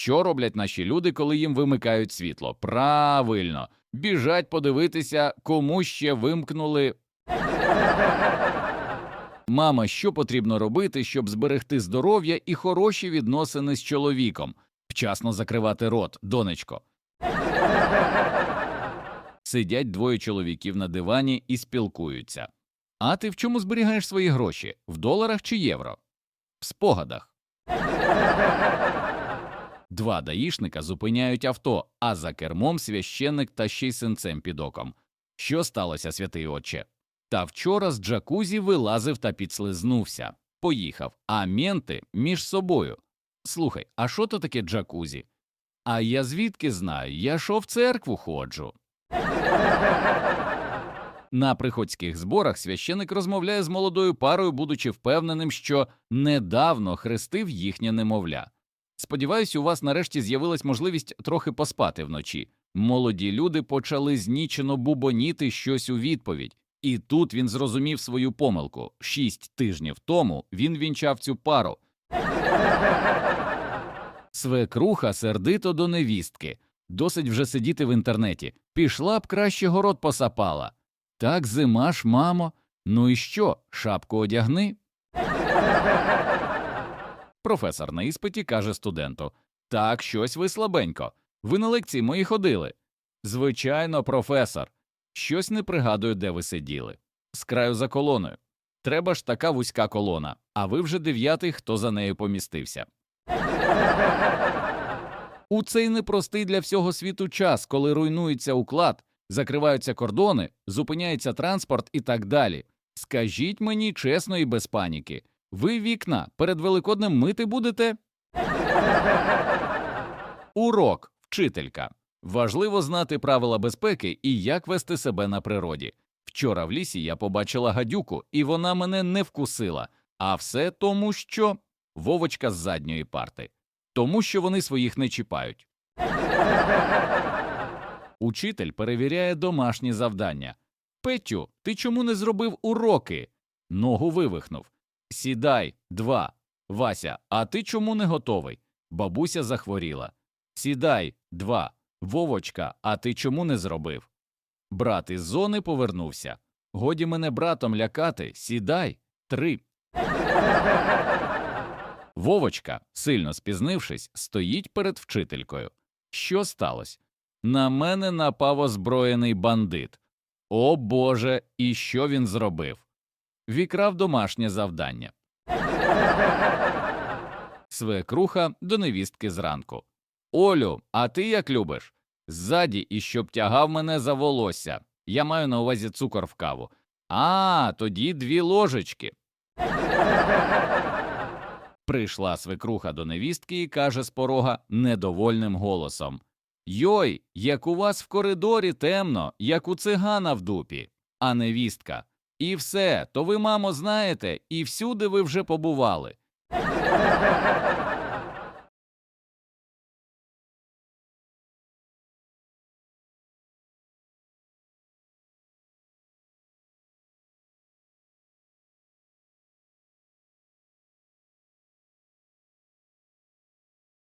Що роблять наші люди, коли їм вимикають світло? Правильно, біжать подивитися, кому ще вимкнули. Мама, що потрібно робити, щоб зберегти здоров'я і хороші відносини з чоловіком? Вчасно закривати рот, донечко. Сидять двоє чоловіків на дивані і спілкуються. А ти в чому зберігаєш свої гроші? В доларах чи євро? В спогадах. Два даїшника зупиняють авто, а за кермом священник та ще й синцем під оком. Що сталося, святий отче? Та вчора з джакузі вилазив та підслизнувся. Поїхав, а менти між собою. Слухай, а що то таке джакузі? А я звідки знаю? Я шо в церкву ходжу. На приходських зборах священик розмовляє з молодою парою, будучи впевненим, що недавно хрестив їхнє немовля. Сподіваюсь, у вас нарешті з'явилась можливість трохи поспати вночі. Молоді люди почали знічено бубоніти щось у відповідь, і тут він зрозумів свою помилку. Шість тижнів тому він вінчав цю пару. Свекруха сердито до невістки. Досить вже сидіти в інтернеті. Пішла б краще город посапала. Так зима ж, мамо. Ну і що, шапку одягни? Професор на іспиті каже студенту Так, щось ви слабенько. Ви на лекції мої ходили. Звичайно, професор. Щось не пригадую, де ви сиділи. З краю за колоною. Треба ж така вузька колона, а ви вже дев'ятий, хто за нею помістився. У цей непростий для всього світу час, коли руйнується уклад, закриваються кордони, зупиняється транспорт і так далі. Скажіть мені чесно і без паніки, ви вікна перед Великоднем мити будете? Урок, вчителька. Важливо знати правила безпеки і як вести себе на природі. Вчора в лісі я побачила гадюку, і вона мене не вкусила. А все тому, що Вовочка з задньої парти. Тому що вони своїх не чіпають. Учитель перевіряє домашні завдання. Петю, ти чому не зробив уроки? Ногу вивихнув. Сідай, два. Вася, а ти чому не готовий? Бабуся захворіла. Сідай, два. Вовочка, а ти чому не зробив? Брат із зони повернувся. Годі мене братом лякати. Сідай, три. Вовочка, сильно спізнившись, стоїть перед вчителькою. Що сталося? На мене напав озброєний бандит. О Боже, і що він зробив? Вікрав домашнє завдання. Свекруха до невістки зранку. Олю, а ти як любиш? Ззаді і щоб тягав мене за волосся. Я маю на увазі цукор в каву. А, тоді дві ложечки. Прийшла свекруха до невістки і каже з порога недовольним голосом Йой, як у вас в коридорі темно, як у цигана в дупі. А невістка. І все, то ви, мамо, знаєте, і всюди ви вже побували.